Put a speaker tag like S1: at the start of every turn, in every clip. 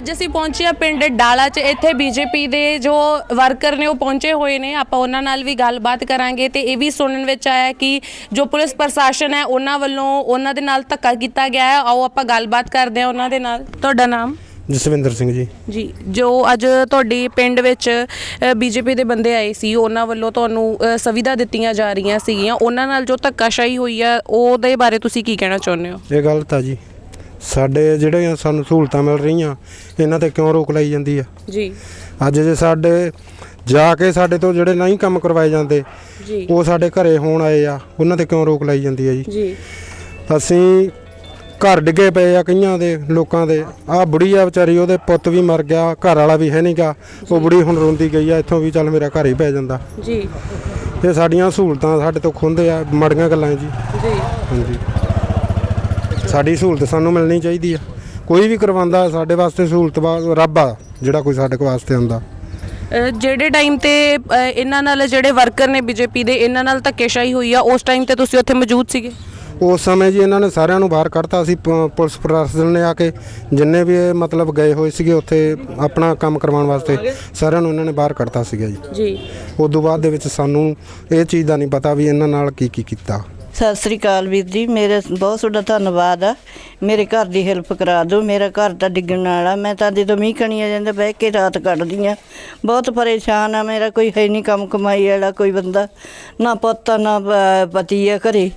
S1: ਅੱਜ ਅਸੀਂ ਪਹੁੰਚੇ ਆ ਪਿੰਡ ਡਾਲਾ 'ਚ। ਇੱਥੇ ਬੀਜੇਪੀ ਦੇ ਜੋ ਵਰਕਰ ਨੇ ਉਹ ਪਹੁੰਚੇ ਹੋਏ ਨੇ। ਆਪਾਂ ਉਹਨਾਂ ਨਾਲ ਵੀ ਗੱਲਬਾਤ ਕਰਾਂਗੇ ਤੇ ਇਹ ਵੀ ਸੁਣਨ ਵਿੱਚ ਆਇਆ ਕਿ ਜੋ ਪੁਲਿਸ ਪ੍ਰਸ਼ਾਸਨ ਹੈ ਉਹਨਾਂ ਵੱਲੋਂ ਉਹਨਾਂ ਦੇ ਨਾਲ ਧੱਕਾ ਕੀਤਾ ਗਿਆ ਹੈ। ਆਓ ਆਪਾਂ ਗੱਲਬਾਤ ਕਰਦੇ ਹਾਂ ਉਹਨਾਂ ਦੇ ਨਾਲ। ਤੁਹਾਡਾ ਨਾਮ?
S2: ਜਸਵਿੰਦਰ ਸਿੰਘ ਜੀ।
S1: ਜੀ ਜੋ ਅੱਜ ਤੁਹਾਡੇ ਪਿੰਡ ਵਿੱਚ ਬੀਜੇਪੀ ਦੇ ਬੰਦੇ ਆਏ ਸੀ ਉਹਨਾਂ ਵੱਲੋਂ ਤੁਹਾਨੂੰ ਸੁਵਿਧਾ ਦਿੱਤੀਆਂ ਜਾ ਰਹੀਆਂ ਸੀਗੀਆਂ। ਉਹਨਾਂ ਨਾਲ ਜੋ ਧੱਕਾਸ਼ਾਹੀ ਹੋਈ ਆ ਉਹਦੇ ਬਾਰੇ ਤੁਸੀਂ ਕੀ ਕਹਿਣਾ ਚਾਹੁੰਦੇ ਹੋ?
S2: ਇਹ ਗਲਤ ਆ ਜੀ। ਸਾਡੇ ਜਿਹੜੇ ਸਾਨੂੰ ਸਹੂਲਤਾਂ ਮਿਲ ਰਹੀਆਂ ਇਹਨਾਂ ਤੇ ਕਿਉਂ ਰੋਕ ਲਾਈ ਜਾਂਦੀ ਆ?
S1: ਜੀ।
S2: ਅੱਜ ਜੇ ਸਾਡੇ ਜਾ ਕੇ ਸਾਡੇ ਤੋਂ ਜਿਹੜੇ ਨਹੀਂ ਕੰਮ ਕਰਵਾਏ ਜਾਂਦੇ
S1: ਜੀ।
S2: ਉਹ ਸਾਡੇ ਘਰੇ ਹੋਣ ਆਏ ਆ ਉਹਨਾਂ ਤੇ ਕਿਉਂ ਰੋਕ ਲਾਈ ਜਾਂਦੀ ਆ ਜੀ?
S1: ਜੀ।
S2: ਅਸੀਂ ਘਰ ਡਿੱਗੇ ਪਏ ਆ ਕਈਆਂ ਦੇ ਲੋਕਾਂ ਦੇ। ਆ ਬੁੜੀ ਆ ਵਿਚਾਰੀ ਉਹਦੇ ਪੁੱਤ ਵੀ ਮਰ ਗਿਆ ਘਰ ਵਾਲਾ ਵੀ ਹੈ ਨਹੀਂਗਾ। ਉਹ ਬੁੜੀ ਹੁਣ ਰੋਂਦੀ ਗਈ ਆ ਇੱਥੋਂ ਵੀ ਚੱਲ ਮੇਰਾ ਘਰ ਹੀ ਪੈ ਜਾਂਦਾ।
S1: ਜੀ।
S2: ਇਹ ਸਾਡੀਆਂ ਸਹੂਲਤਾਂ ਸਾਡੇ ਤੋਂ ਖੁੰਦੇ ਆ ਮੜੀਆਂ ਗੱਲਾਂ ਜੀ।
S1: ਜੀ।
S2: ਹਾਂਜੀ। ਸਾਡੀ ਸਹੂਲਤ ਸਾਨੂੰ ਮਿਲਣੀ ਚਾਹੀਦੀ ਆ। ਕੋਈ ਵੀ ਕਰਵਾਉਂਦਾ ਸਾਡੇ ਵਾਸਤੇ ਸਹੂਲਤ ਰੱਬ ਆ ਜਿਹੜਾ ਕੋਈ ਸਾਡੇ ਕੋ ਵਾਸਤੇ ਆਉਂਦਾ।
S1: ਜਿਹੜੇ ਟਾਈਮ ਤੇ ਇਹਨਾਂ ਨਾਲ ਜਿਹੜੇ ਵਰਕਰ ਨੇ ਬੀਜੇਪੀ ਦੇ ਇਹਨਾਂ ਨਾਲ ਧੱਕੇਸ਼ਾਹੀ ਹੋਈ ਆ ਉਸ ਟਾਈਮ ਤੇ ਤੁਸੀਂ ਉੱਥੇ ਮੌਜੂਦ ਸੀਗੇ?
S2: ਉਸ ਸਮੇਂ ਜੀ ਇਹਨਾਂ ਨੇ ਸਾਰਿਆਂ ਨੂੰ ਬਾਹਰ ਕੱਢਤਾ ਸੀ ਪੁਲਿਸ ਪ੍ਰਸ਼ਾਸਨ ਨੇ ਆ ਕੇ ਜਿੰਨੇ ਵੀ ਮਤਲਬ ਗਏ ਹੋਏ ਸੀਗੇ ਉੱਥੇ ਆਪਣਾ ਕੰਮ ਕਰਵਾਉਣ ਵਾਸਤੇ ਸਾਰਿਆਂ ਨੂੰ ਇਹਨਾਂ ਨੇ ਬਾਹਰ ਕੱਢਤਾ ਸੀਗਾ ਜੀ।
S1: ਜੀ।
S2: ਉਸ ਤੋਂ ਬਾਅਦ ਦੇ ਵਿੱਚ ਸਾਨੂੰ ਇਹ ਚੀਜ਼ ਦਾ ਨਹੀਂ ਪਤਾ ਵੀ ਇਹਨਾਂ ਨਾਲ ਕੀ ਕੀ ਕੀਤਾ।
S3: ਸਤਿ ਸ੍ਰੀ ਅਕਾਲ ਵੀਰ ਜੀ ਮੇਰੇ ਬਹੁਤ ਤੁਹਾਡਾ ਧੰਨਵਾਦ ਆ। ਮੇਰੇ ਘਰ ਦੀ ਹੈਲਪ ਕਰਾ ਦਿਓ ਮੇਰਾ ਘਰ ਤਾਂ ਡਿੱਗਣ ਵਾਲਾ ਮੈਂ ਤਾਂ ਜਦੋਂ ਮੀਂਹ ਕਣੀ ਆ ਜਾਂਦਾ ਬਹਿ ਕੇ ਰਾਤ ਕੱਢਦੀ ਆ। ਬਹੁਤ ਪਰੇਸ਼ਾਨ ਆ ਮੇਰਾ ਕੋਈ ਹੈ ਨਹੀਂ ਕੰਮ ਕਮਾਈ ਵਾਲਾ ਕੋਈ ਬੰਦਾ ਨਾ ਪੁੱਤ ਨਾ ਪਤੀ ਆ ਘਰੇ।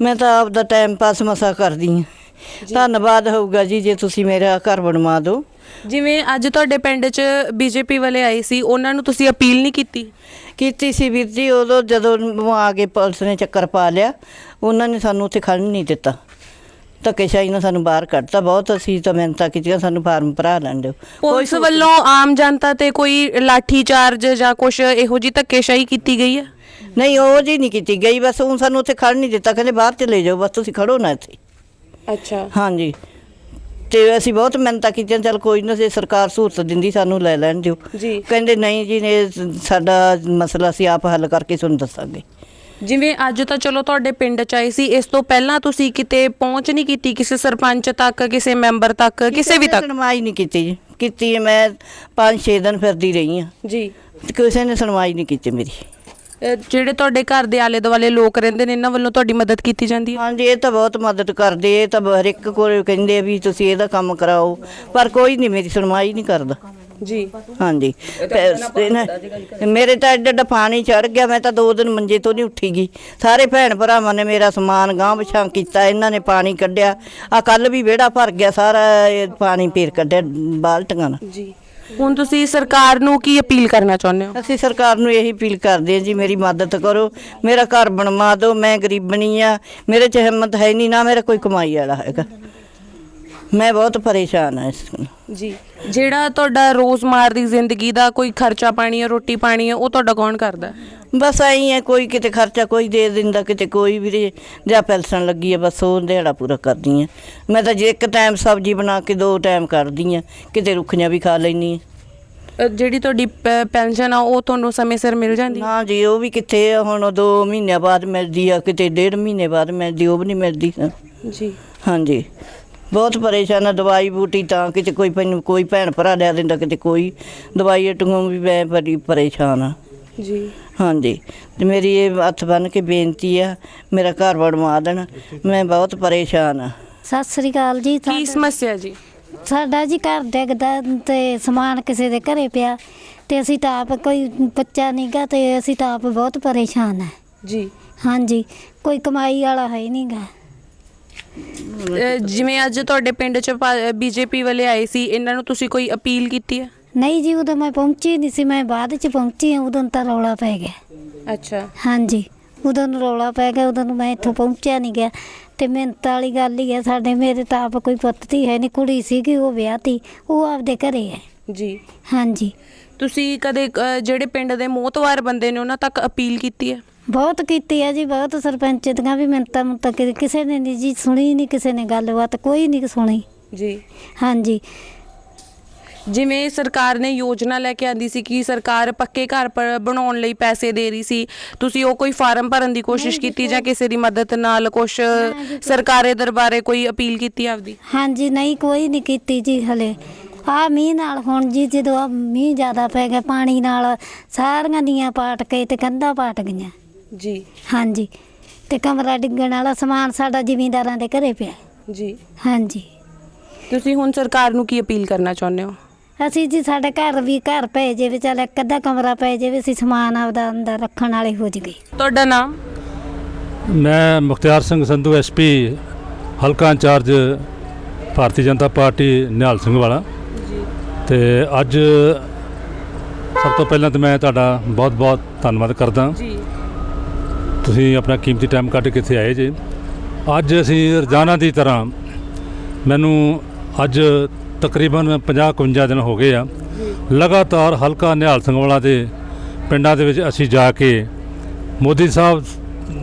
S3: ਮੈਂ ਤਾਂ ਆਪਦਾ ਟਾਈਮ ਪਾਸ ਮਸਾ ਕਰਦੀ ਆ। ਧੰਨਵਾਦ ਹੋਊਗਾ ਜੀ ਜੇ ਤੁਸੀਂ ਮੇਰਾ ਘਰ ਬਣਵਾ ਦਿਓ।
S1: ਜਿਵੇਂ ਅੱਜ ਤੁਹਾਡੇ ਪਿੰਡ 'ਚ ਬੀਜੇਪੀ ਵਾਲੇ ਆਏ ਸੀ ਉਹਨਾਂ ਨੂੰ ਤੁਸੀਂ ਅਪੀਲ ਨਹੀਂ ਕੀਤੀ?
S3: ਕੀਤੀ ਸੀ ਵੀਰ ਜੀ ਉਦੋਂ ਜਦੋਂ ਆ ਕੇ ਪੁਲਿਸ ਨੇ ਚੱਕਰ ਪਾ ਲਿਆ ਉਹਨਾਂ ਨੇ ਸਾਨੂੰ ਉੱਥੇ ਖੜਨ ਨਹੀਂ ਦਿੱਤਾ। ਧੱਕੇਸ਼ਾਹੀ ਨਾਲ ਸਾਨੂੰ ਬਾਹਰ ਕੱਢਤਾ। ਬਹੁਤ ਅਸੀਂ ਤਾਂ ਮਿਹਨਤਾਂ ਕੀਤੀਆਂ ਸਾਨੂੰ ਫਾਰਮ ਭਰਾ ਲੈਣ ਦਿਓ।
S1: ਪੁਲਿਸ ਵੱਲੋਂ ਆਮ ਜਨਤਾ ਤੇ ਕੋਈ ਲਾਠੀ ਚਾਰਜ ਜਾਂ ਕੁਝ ਇਹੋ ਜੀ ਧੱਕੇਸ਼ਾਹੀ ਕੀਤੀ ਗਈ ਹੈ?
S3: ਨਹੀਂ ਉਹ ਜੀ ਨਹੀਂ ਕੀਤੀ ਗਈ। ਬਸ ਉਹ ਸਾਨੂੰ ਉੱਥੇ ਖੜਨ ਨਹੀਂ ਦਿੱਤਾ। ਕਹਿੰਦੇ ਬਾਹਰ ਚਲੇ ਜਾਓ ਬਸ ਤੁਸੀਂ ਖੜੋ ਨਾ ਇੱਥੇ।
S1: ਅੱਛਾ।
S3: ਹਾਂਜੀ। ਤੇ ਅਸੀਂ ਬਹੁਤ ਮਿਹਨਤਾਂ ਕੀਤੀਆਂ ਚਲ ਕੋਈ ਨਾ ਜੇ ਸਰਕਾਰ ਸਹੂਲਤ ਦਿੰਦੀ ਸਾਨੂੰ ਲੈ ਲੈਣ ਦਿਓ।
S1: ਜੀ।
S3: ਕਹਿੰਦੇ ਨਹੀਂ ਜੀ ਇਹ ਸਾਡਾ ਮਸਲਾ ਅਸੀਂ ਆਪ ਹੱਲ ਕਰਕੇ ਤੁਹਾਨੂੰ ਦੱਸਾਂਗੇ।
S1: ਜਿਵੇਂ ਅੱਜ ਤਾਂ ਚਲੋ ਤੁਹਾਡੇ ਪਿੰਡ 'ਚ ਆਏ ਸੀ ਇਸ ਤੋਂ ਪਹਿਲਾਂ ਤੁਸੀਂ ਕਿਤੇ ਪਹੁੰਚ ਨਹੀਂ ਕੀਤੀ ਕਿਸੇ ਸਰਪੰਚ ਤੱਕ ਕਿਸੇ ਮੈਂਬਰ ਤੱਕ ਕਿਸੇ ਵੀ
S3: ਨੇ
S1: ਤੱਕ?
S3: ਸੁਣਵਾਈ ਨਹੀਂ ਕੀਤੀ ਜੀ। ਕੀਤੀ ਮੈਂ 5-6 ਦਿਨ ਫਿਰਦੀ ਰਹੀ ਹਾਂ।
S1: ਜੀ।
S3: ਕਿਸੇ ਨੇ ਸੁਣਵਾਈ ਨਹੀਂ ਕੀਤੀ ਮੇਰੀ।
S1: ਅ, ਜਿਹੜੇ ਤੁਹਾਡੇ ਘਰ ਦੇ ਆਲੇ ਦੁਆਲੇ ਲੋਕ ਰਹਿੰਦੇ ਨੇ ਇਹਨਾਂ ਵੱਲੋਂ ਤੁਹਾਡੀ ਮਦਦ ਕੀਤੀ ਜਾਂਦੀ ਹੈ?
S3: ਹਾਂਜੀ ਇਹ ਤਾਂ ਬਹੁਤ ਮਦਦ ਕਰਦੇ ਇਹ ਤਾਂ ਹਰ ਇੱਕ ਕੋਲ ਕਹਿੰਦੇ ਆ ਵੀ ਤੁਸੀਂ ਇਹਦਾ ਕੰਮ ਕਰਾਓ ਪਰ ਕੋਈ ਨਹੀਂ ਮੇਰੀ ਸੁਣਵਾਈ ਨਹੀਂ ਕਰਦਾ।
S1: ਜੀ।
S3: ਹਾਂਜੀ ਮੇਰੇ ਤਾਂ ਐਡਾ ਐਡਾ ਪਾਣੀ ਚੜ ਗਿਆ ਮੈਂ ਤਾਂ ਦੋ ਦਿਨ ਮੰਜੇ ਤੋਂ ਨਹੀਂ ਉੱਠੀ ਗਈ। ਸਾਰੇ ਭੈਣ ਭਰਾਵਾਂ ਨੇ ਮੇਰਾ ਸਮਾਨ ਗਾਂਹ ਪਿਛਾਂ ਕੀਤਾ ਇਹਨਾਂ ਨੇ ਪਾਣੀ ਕੱਢਿਆ। ਆ ਕੱਲ ਵੀ ਵਿਹੜਾ ਭਰ ਗਿਆ ਸਾਰਾ ਇਹ ਪਾਣੀ ਪੀਰ ਕੱਢਿਆ ਬਾਲਟੀਆਂ ਨਾਲ।
S1: ਜੀ। ਹੁਣ ਤੁਸੀਂ ਸਰਕਾਰ ਨੂੰ ਕੀ ਅਪੀਲ ਕਰਨਾ ਚਾਹੁੰਦੇ ਹੋ?
S3: ਅਸੀਂ ਸਰਕਾਰ ਨੂੰ ਇਹੀ ਅਪੀਲ ਕਰਦੇ ਹਾਂ ਜੀ, ਮੇਰੀ ਮਦਦ ਕਰੋ, ਮੇਰਾ ਘਰ ਬਣਵਾ ਦਿਓ, ਮੈਂ ਗਰੀਬਣੀ ਆ ਮੇਰੇ 'ਚ ਹਿੰਮਤ ਹੈ ਨਹੀਂ, ਨਾ ਮੇਰਾ ਕੋਈ ਕਮਾਈ ਵਾਲਾ ਹੈਗਾ। ਮੈਂ ਬਹੁਤ ਪਰੇਸ਼ਾਨ ਹਾਂ ਇਸ ਨੂੰ।
S1: ਜੀ ਜਿਹੜਾ ਤੁਹਾਡਾ ਰੋਜ਼ਮਾਰ ਦੀ ਜ਼ਿੰਦਗੀ ਦਾ ਕੋਈ ਖਰਚਾ ਪਾਣੀ ਹੈ ਰੋਟੀ ਪਾਣੀ ਹੈ ਉਹ ਤੁਹਾਡਾ ਕੌਣ ਕਰਦਾ?
S3: ਬਸ ਐਂ ਹੈ ਕੋਈ ਕਿਤੇ ਖਰਚਾ ਕੋਈ ਦੇ ਦਿੰਦਾ ਕਿਤੇ ਕੋਈ ਵੀਰੇ ਜਾਂ ਪੈਲਸਣ ਲੱਗੀ ਹੈ ਬਸ ਉਹ ਦਿਹਾੜਾ ਪੂਰਾ ਕਰਦੀ ਆ ਮੈਂ ਤਾਂ ਜੇ ਇੱਕ ਟਾਈਮ ਸਬਜ਼ੀ ਬਣਾ ਕੇ ਦੋ ਟਾਈਮ ਕਰਦੀ ਆ ਕਿਤੇ ਰੁੱਖੀਆਂ ਵੀ ਖਾ ਲੈਣੀ ਆ
S1: ਅ, ਜਿਹੜੀ ਤੁਹਾਡੀ ਪ- ਪੈਨਸ਼ਨ ਆ ਉਹ ਤੁਹਾਨੂੰ ਸਮੇਂ ਸਿਰ ਮਿਲ ਜਾਂਦੀ? ਹੈ
S3: ਨਾ ਜੀ ਉਹ ਵੀ ਕਿੱਥੇ ਆ, ਹੁਣ 2 ਮਹੀਨਿਆਂ ਬਾਅਦ ਮਿਲਦੀ ਆ ਕਿਤੇ ਡੇਢ ਮਹੀਨੇ ਬਾਅਦ ਮਿਲਦੀ ਉਹ ਵੀ ਨਹੀਂ ਮਿਲਦੀ।
S1: ਜੀ।
S3: ਹਾਂਜੀ। ਬਹੁਤ ਪਰੇਸ਼ਾਨ ਆ ਦਵਾਈ ਬੂਟੀ ਤਾਂ ਕਿਤੇ ਕੋਈ ਮੈਨੂੰ ਕੋਈ ਭੈਣ ਭਰਾ ਲਿਆ ਦਿੰਦਾ ਕਿਤੇ ਕੋਈ। ਦਵਾਈ ਟੰਗੋਂ ਵੀ ਮੈਂ ਬੜੀ ਪਰੇਸ਼ਾਨ ਆ।
S1: ਜੀ।
S3: ਹਾਂਜੀ। ਤੇ ਮੇਰੀ ਇਹ ਹੱਥ ਬੰਨ ਕੇ ਬੇਨਤੀ ਆ ਮੇਰਾ ਘਰ ਬਣਵਾ ਦੇਣ। ਮੈਂ ਬਹੁਤ ਪਰੇਸ਼ਾਨ ਆ।
S4: ਸਤਿ ਸ੍ਰੀ ਅਕਾਲ ਜੀ।
S1: ਕੀ
S4: ਸਾਡਾ-
S1: ਸਮੱਸਿਆ ਜੀ?
S4: ਸਾਡਾ ਜੀ ਘਰ ਡਿੱਗਦਾ ਤੇ ਸਮਾਨ ਕਿਸੇ ਦੇ ਘਰੇ ਪਿਆ ਤੇ ਅਸੀਂ ਤਾਂ ਆਪ ਕੋਈ ਬੱਚਾ ਨਹੀਂਗਾ ਤੇ ਅਸੀਂ ਤਾਂ ਆਪ ਬਹੁਤ ਪਰੇਸ਼ਾਨ ਹੈ
S1: ਜੀ।
S4: ਹਾਂਜੀ। ਕੋਈ ਕਮਾਈ ਵਾਲਾ ਹੈ ਨਹੀਂਗਾ
S1: ਅ, ਜਿਵੇਂ ਅੱਜ ਤੁਹਾਡੇ ਪਿੰਡ 'ਚ ਬੀਜੇਪੀ ਵਾਲੇ ਆਏ ਸੀ ਇਹਨਾਂ ਨੂੰ ਤੁਸੀਂ ਕੋਈ ਅਪੀਲ ਕੀਤੀ ਹੈ?
S4: ਨਹੀਂ ਜੀ ਉਦੋਂ ਮੈਂ ਪਹੁੰਚੀ ਨਹੀਂ ਸੀ ਮੈਂ ਬਾਅਦ ਚ ਪਹੁੰਚੀ ਹਾਂ ਉਦੋਂ ਤਾਂ ਰੌਲਾ ਪੈ ਗਿਆ।
S1: ਅੱਛਾ।
S4: ਹਾਂਜੀ ਉਦੋਂ ਨੂੰ ਰੌਲਾ ਪੈ ਗਿਆ ਉਦੋਂ ਨੂੰ ਮੈਂ ਇੱਥੋਂ ਪਹੁੰਚਿਆ ਨਹੀਂ ਗਿਆ। ਤੇ ਮਿਹਨਤ ਵਾਲੀ ਗੱਲ ਹੀ ਹੈ ਸਾਡੇ ਮੇਰੇ ਤਾਂ ਆਪ ਕੋਈ ਪੁੱਤ ਧੀ ਹੈ ਨਹੀਂ ਕੁੜੀ ਸੀਗੀ ਉਹ ਵਿਆਹਤੀ ਉਹ ਆਪਦੇ ਘਰੇ ਹੈ।
S1: ਜੀ।
S4: ਹਾਂਜੀ।
S1: ਤੁਸੀਂ ਕਦੇ ਅ, ਜਿਹੜੇ ਪਿੰਡ ਦੇ ਮੋਹਤਵਾਰ ਬੰਦੇ ਨੇ ਉਹਨਾਂ ਤੱਕ ਅਪੀਲ ਕੀਤੀ ਹੈ?
S4: ਬਹੁਤ ਕੀਤੀ ਹੈ ਜੀ ਬਹੁਤ ਸਰਪੰਚ ਦੀਆਂ ਵੀ ਮਿੰਤਾਂ ਮੁੰਤਾਂ ਕਿ ਕਿਸੇ ਨੇ ਨਹੀਂ ਜੀ ਸੁਣੀ ਨਹੀਂ ਕਿਸੇ ਨੇ ਗੱਲਬਾਤ ਕੋਈ ਨਹੀਂ ਸੁਣੀ।
S1: ਜੀ।
S4: ਹਾਂਜੀ।
S1: ਜਿਵੇਂ ਸਰਕਾਰ ਨੇ ਯੋਜਨਾ ਲੈ ਕੇ ਆਂਦੀ ਸੀ ਕਿ ਸਰਕਾਰ ਪੱਕੇ ਘਰ ਪਰ ਬਣਾਉਣ ਲਈ ਪੈਸੇ ਦੇ ਰਹੀ ਸੀ ਤੁਸੀਂ ਉਹ ਕੋਈ ਫਾਰਮ ਭਰਨ ਦੀ ਕੋਸ਼ਿਸ਼ ਕੀਤੀ ਜਾਂ ਕਿਸੇ ਦੀ ਮਦਦ ਨਾਲ ਕੁਝ ਸਰਕਾਰੇ ਦਰਬਾਰੇ ਕੋਈ ਅਪੀਲ ਕੀਤੀ ਆਪਦੀ?
S4: ਹਾਂਜੀ ਨਹੀਂ ਕੋਈ ਨਹੀਂ ਕੀਤੀ ਜੀ ਹਲੇ। ਆ ਮੀਂਹ ਨਾਲ ਹੁਣ ਜੀ ਜਦੋਂ ਆਹ ਮੀਂਹ ਜ਼ਿਆਦਾ ਪੈ ਗਿਆ ਪਾਣੀ ਨਾਲ ਸਾਰੀਆਂ ਨੀਆਂ ਪਾਟ ਕੇ ਤੇ ਕੰਧਾਂ ਪਾਟ ਗਈਆਂ।
S1: ਜੀ।
S4: ਹਾਂਜੀ। ਤੇ ਕਮਰਾ ਡਿੱਗਣ ਵਾਲਾ ਸਮਾਨ ਸਾਡਾ ਜ਼ਿਮੀਂਦਾਰਾਂ ਦੇ ਘਰੇ ਪਿਆ।
S1: ਜੀ।
S4: ਹਾਂਜੀ।
S1: ਤੁਸੀਂ ਹੁਣ ਸਰਕਾਰ ਨੂੰ ਕੀ ਅਪੀਲ ਕਰਨਾ ਚਾਹੁੰਦੇ ਹੋ?
S4: ਅਸੀਂ ਜੀ ਸਾਡੇ ਘਰ ਵੀ ਘਰ ਪਏ ਜੇ ਵੀ ਚੱਲ ਇੱਕ ਅੱਧਾ ਕਮਰਾ ਪਏ ਜੇ ਵੀ ਅਸੀਂ ਸਮਾਨ ਆਪਦਾ ਅੰਦਰ ਰੱਖਣ ਵਾਲੇ ਹੋ ਜਗੇ
S1: ਤੁਹਾਡਾ ਨਾਮ?
S5: ਮੈਂ ਮੁਖਤਿਆਰ ਸਿੰਘ ਸੰਧੂ ਐਸਪੀ ਹਲਕਾ ਇੰਚਾਰਜ ਭਾਰਤੀ ਜਨਤਾ ਪਾਰਟੀ ਨਿਹਾਲ ਸਿੰਘ ਵਾਲਾ। ਤੇ ਅੱਜ ਸਭ ਤੋਂ ਪਹਿਲਾਂ ਤਾਂ ਮੈਂ ਤੁਹਾਡਾ ਬਹੁਤ-ਬਹੁਤ ਧੰਨਵਾਦ ਕਰਦਾ।
S1: ਜੀ।
S5: ਤੁਸੀਂ ਆਪਣਾ ਕੀਮਤੀ ਟਾਈਮ ਕੱਢ ਕੇ ਇੱਥੇ ਆਏ ਜੇ। ਅੱਜ ਅਸੀਂ ਰੋਜ਼ਾਨਾ ਦੀ ਤਰ੍ਹਾਂ ਮੈਨੂੰ ਅੱਜ ਤਕਰੀਬਨ 50-51 ਦਿਨ ਹੋ ਗਏ ਆ। ਲਗਾਤਾਰ ਹਲਕਾ ਨਿਹਾਲ ਸਿੰਘ ਵਾਲਾ ਦੇ ਪਿੰਡਾਂ ਦੇ ਵਿੱਚ ਅਸੀਂ ਜਾ ਕੇ ਮੋਦੀ ਸਾਹਿਬ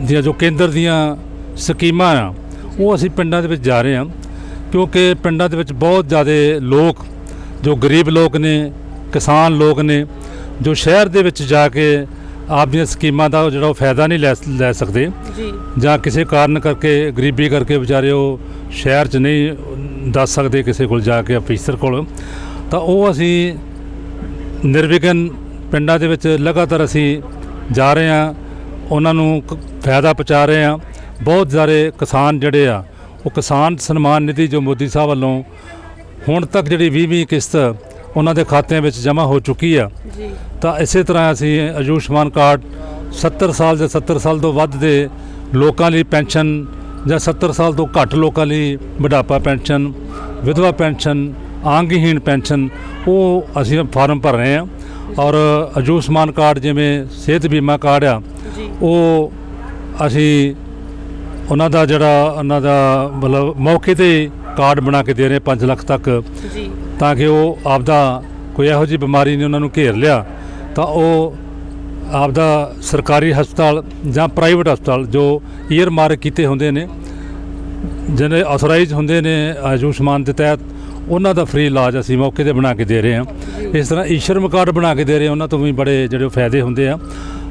S5: ਦੀਆਂ ਜੋ ਕੇਂਦਰ ਦੀਆਂ ਸਕੀਮਾਂ ਆ ਉਹ ਅਸੀਂ ਪਿੰਡਾਂ ਦੇ ਵਿੱਚ ਜਾ ਰਹੇ ਹਾਂ। ਕਿਉਂਕਿ ਪਿੰਡਾਂ ਦੇ ਵਿੱਚ ਬਹੁਤ ਜ਼ਿਆਦਾ ਲੋਕ ਜੋ ਗਰੀਬ ਲੋਕ ਨੇ ਕਿਸਾਨ ਲੋਕ ਨੇ ਜੋ ਸ਼ਹਿਰ ਦੇ ਵਿੱਚ ਜਾ ਕੇ ਆਪਦੀਆਂ ਸਕੀਮਾਂ ਦਾ ਜਿਹੜਾ ਉਹ ਫਾਇਦਾ ਨਹੀਂ ਲੈ ਲੈ ਸਕਦੇ
S1: ਜੀ।
S5: ਜਾਂ ਕਿਸੇ ਕਾਰਨ ਕਰਕੇ ਗਰੀਬੀ ਕਰਕੇ ਵਿਚਾਰੇ ਉਹ ਸ਼ਹਿਰ 'ਚ ਨਹੀਂ ਦੱਸ ਸਕਦੇ ਕਿਸੇ ਕੋਲ ਜਾ ਕੇ ਅਫੀਸਰ ਕੋਲ ਤਾਂ ਉਹ ਅਸੀਂ ਨਿਰਵਿਘਨ ਪਿੰਡਾਂ ਦੇ ਵਿੱਚ ਲਗਾਤਾਰ ਅਸੀਂ ਜਾ ਰਹੇ ਹਾਂ ਉਹਨਾਂ ਨੂੰ ਫਾਇਦਾ ਪਹੁੰਚਾ ਰਹੇ ਹਾਂ। ਬਹੁਤ ਸਾਰੇ ਕਿਸਾਨ ਜਿਹੜੇ ਆ ਉਹ ਕਿਸਾਨ ਸਨਮਾਨ ਨਿਧੀ ਜੋ ਮੋਦੀ ਸਾਹਿਬ ਵੱਲੋਂ ਹੁਣ ਤੱਕ ਜਿਹੜੀ 20-20 ਕਿਸ਼ਤ ਉਹਨਾਂ ਦੇ ਖਾਤਿਆਂ ਵਿੱਚ ਜਮ੍ਹਾਂ ਹੋ ਚੁੱਕੀ ਆ।
S1: ਜੀ।
S5: ਤਾਂ ਇਸੇ ਤਰ੍ਹਾਂ ਅਸੀਂ ਆਯੁਸ਼ਮਾਨ ਕਾਰਡ 70 ਸਾਲ ਜਾਂ 70 ਸਾਲ ਤੋਂ ਵੱਧ ਦੇ ਲੋਕਾਂ ਲਈ ਪੈਨਸ਼ਨ ਜਾਂ 70 ਸਾਲ ਤੋਂ ਘੱਟ ਲੋਕਾਂ ਲਈ ਬੁਢਾਪਾ ਪੈਨਸ਼ਨ ਵਿਧਵਾ ਪੈਨਸ਼ਨ ਆਂਗਹੀਣ ਪੈਨਸ਼ਨ ਉਹ ਅਸੀਂ ਫਾਰਮ ਭਰ ਰਹੇ ਹਾਂ। ਔਰ ਆਯੁਸ਼ਮਾਨ ਕਾਰਡ ਜਿਵੇਂ ਸਿਹਤ ਬੀਮਾ ਕਾਰਡ ਆ ਉਹ ਅਸੀਂ ਉਹਨਾਂ ਦਾ ਜਿਹੜਾ ਉਹਨਾਂ ਦਾ ਮਤਲਬ ਮੌਕੇ ਤੇ ਕਾਰਡ ਬਣਾ ਕੇ ਦੇ ਰਹੇ 5 ਲੱਖ ਤੱਕ।
S1: ਜੀ।
S5: ਤਾਂ ਕਿ ਉਹ ਆਪਦਾ ਕੋਈ ਇਹੋ ਜਿਹੀ ਬਿਮਾਰੀ ਨੇ ਉਹਨਾਂ ਨੂੰ ਘੇਰ ਲਿਆ ਤਾਂ ਉਹ ਆਪਦਾ ਸਰਕਾਰੀ ਹਸਪਤਾਲ ਜਾਂ ਪ੍ਰਾਈਵੇਟ ਹਸਪਤਾਲ ਜੋ ਈਅਰ ਮਾਰਕ ਕੀਤੇ ਹੁੰਦੇ ਨੇ ਜਿਹੜੇ ਆਥੋਰਾਈਜ਼ ਹੁੰਦੇ ਨੇ ਆਯੁਸ਼ਮਾਨ ਦੇ ਤਹਿਤ ਉਹਨਾਂ ਦਾ ਫ੍ਰੀ ਇਲਾਜ ਅਸੀਂ ਮੌਕੇ ਤੇ ਬਣਾ ਕੇ ਦੇ ਰਹੇ ਹਾਂ। ਇਸ ਤਰ੍ਹਾਂ ਈਸ਼ਰਮ ਕਾਰਡ ਬਣਾ ਕੇ ਦੇ ਰਹੇ ਉਹਨਾਂ ਤੋਂ ਵੀ ਬੜੇ ਜਿਹੜੇ ਫਾਇਦੇ ਹੁੰਦੇ ਆ।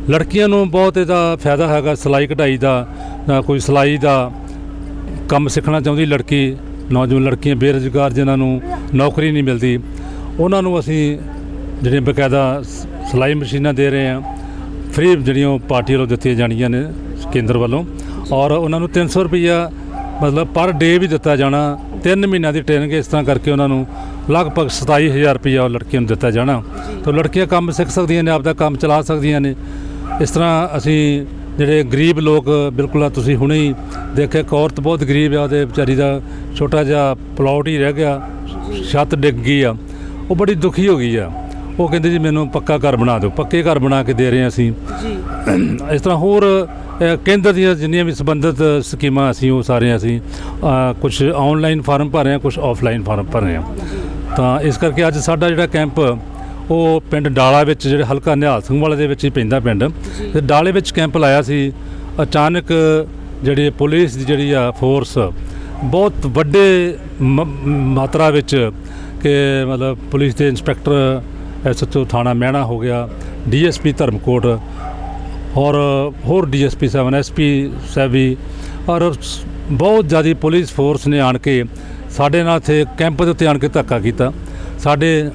S5: ਲੜਕੀਆਂ ਨੂੰ ਬਹੁਤ ਇਹਦਾ ਫਾਇਦਾ ਹੈਗਾ ਸਿਲਾਈ ਕਢਾਈ ਦਾ ਜਾਂ ਕੋਈ ਸਿਲਾਈ ਦਾ ਕੰਮ ਸਿੱਖਣਾ ਚਾਹੁੰਦੀ ਲੜਕੀ ਨੌਜਵਾਨ ਲੜਕੀਆਂ ਬੇਰੁਜ਼ਗਾਰ ਜਿਨ੍ਹਾਂ ਨੂੰ ਨੌਕਰੀ ਨਹੀਂ ਮਿਲਦੀ, ਉਹਨਾਂ ਨੂੰ ਅਸੀਂ ਜਿਹੜੀਆਂ ਬਕਾਇਦਾ ਸ- ਸਿਲਾਈ ਮਸ਼ੀਨਾਂ ਦੇ ਰਹੇ ਹਾਂ, ਫ੍ਰੀ ਜਿਹੜੀਆਂ ਉਹ ਪਾਰਟੀ ਵੱਲੋਂ ਦਿੱਤੀਆਂ ਜਾਣੀਆਂ ਨੇ ਕੇਂਦਰ ਵੱਲੋਂ, ਔਰ ਉਹਨਾਂ ਨੂੰ 300 ਰੁਪਈਆ ਮਤਲਬ ਪਰ ਡੇ ਵੀ ਦਿੱਤਾ ਜਾਣਾ 3 ਮਹੀਨਿਆਂ ਦੀ ਟ੍ਰੇਨਿੰਗ ਇਸ ਤਰ੍ਹਾਂ ਕਰਕੇ ਉਹਨਾਂ ਨੂੰ ਲਗਭਗ 27000 ਰੁਪਈਆ ਉਹ ਲੜਕੀਆਂ ਨੂੰ ਦਿੱਤਾ ਜਾਣਾ। ਤਾਂ ਲੜਕੀਆਂ ਕੰਮ ਸਿੱਖ ਸਕਦੀਆਂ ਨੇ, ਆਪਦਾ ਕੰਮ ਚਲਾ ਸਕਦੀਆਂ ਨੇ। ਇਸ ਤਰ੍ਹਾਂ ਅਸੀਂ ਜਿਹੜੇ ਗਰੀਬ ਲੋਕ ਬਿਲਕੁਲ ਆ ਤੁਸੀਂ ਹੁਣੇ ਹੀ ਦੇਖਿਆ ਇੱਕ ਔਰਤ ਬਹੁਤ ਗਰੀਬ ਆ ਉਹਦੇ ਵਿਚਾਰੀ ਦਾ ਛੋਟਾ ਜਿਹਾ ਪਲਾਟ ਹੀ ਰਹਿ ਗਿਆ ਛੱਤ ਡਿੱਗ ਗਈ ਆ ਉਹ ਬੜੀ ਦੁਖੀ ਹੋ ਗਈ ਆ। ਉਹ ਕਹਿੰਦੇ ਜੀ ਮੈਨੂੰ ਪੱਕਾ ਘਰ ਬਣਾ ਦਿਓ ਪੱਕੇ ਘਰ ਬਣਾ ਕੇ ਦੇ ਰਹੇ ਹਾਂ ਅਸੀਂ।
S1: ਜੀ।
S5: ਇਸ ਤਰ੍ਹਾਂ ਹੋਰ ਕੇਂਦਰ ਦੀਆਂ ਜਿੰਨੀਆਂ ਵੀ ਸੰਬੰਧਿਤ ਸਕੀਮਾਂ ਅਸੀਂ ਉਹ ਸਾਰੇ ਅਸੀਂ ਕੁਝ ਆਨਲਾਈਨ ਫਾਰਮ ਭਰ ਰਹੇ ਹਾਂ ਕੁਝ ਆਫਲਾਈਨ ਫਾਰਮ ਭਰ ਰਹੇ ਹਾਂ। ਤਾਂ ਇਸ ਕਰਕੇ ਅੱਜ ਸਾਡਾ ਜਿਹੜਾ ਕੈਂਪ ਉਹ ਪਿੰਡ ਡਾਲਾ ਵਿੱਚ ਜਿਹੜੇ ਹਲਕਾ ਨਿਹਾਲ ਸਿੰਘ ਵਾਲੇ ਦੇ ਵਿੱਚ ਹੀ ਪੈਂਦਾ ਪਿੰਡ। ਤੇ ਡਾਲੇ ਵਿੱਚ ਕੈਂਪ ਲਾਇਆ ਸੀ। ਅਚਾਨਕ ਜਿਹੜੀ ਪੁਲਿਸ ਦੀ ਜਿਹੜੀ ਆ ਫੋਰਸ ਬਹੁਤ ਵੱਡੇ ਮਾਤਰਾ ਵਿੱਚ ਕਿ ਮਤਲਬ ਪੁਲਿਸ ਦੇ ਇੰਸਪੈਕਟਰ ਐਸਐਚਓ ਥਾਣਾ ਮਹਿਣਾ ਹੋ ਗਿਆ ਡੀਐਸਪੀ ਧਰਮਕੋਟ ਔਰ ਹੋਰ ਡੀਐਸਪੀ ਸਾਹਿਬ ਐਸਪੀ ਸਾਹਿਬ ਵੀ ਔਰ ਬਹੁਤ ਜ਼ਿਆਦਾ ਪੁਲਿਸ ਫੋਰਸ ਨੇ ਆਣ ਕੇ ਸਾਡੇ ਨਾਲ ਇੱਥੇ ਕੈਂਪ ਦੇ ਉੱਤੇ ਆਣ ਕੇ ਧੱਕਾ ਕੀਤਾ। ਸਾਡੇ